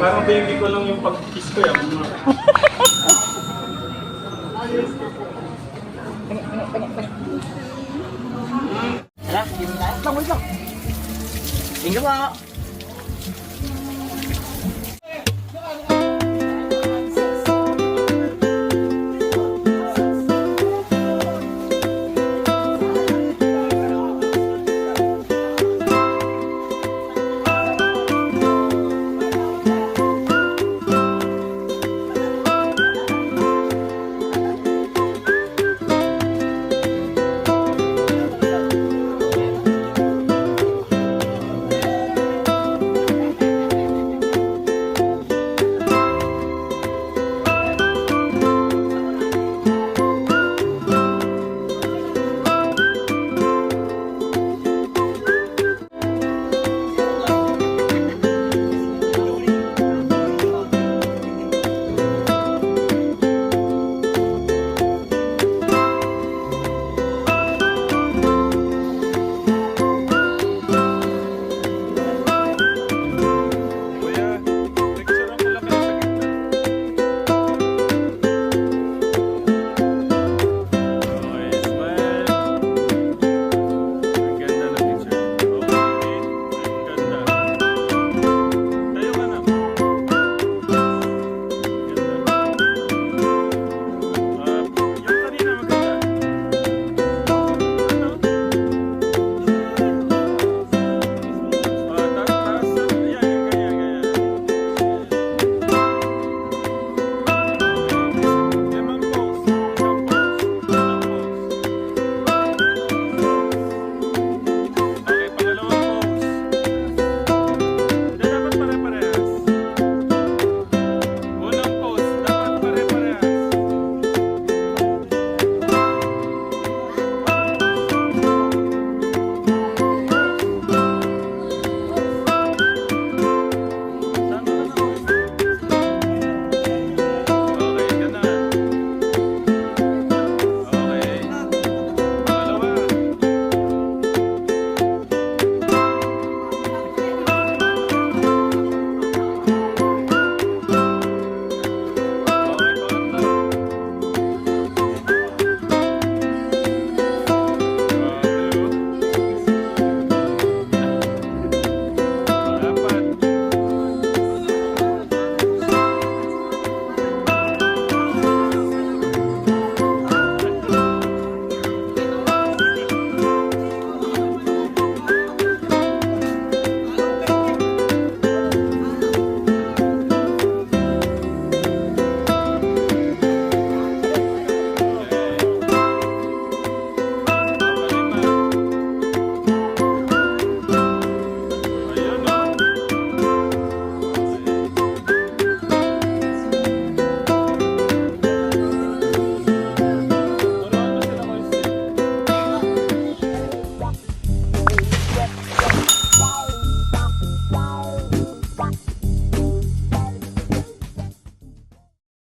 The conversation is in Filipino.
Parang baby ko lang yung pag-kiss ko yan. Tara, hindi mo tayo. Lang, wait lang. Tingnan mo.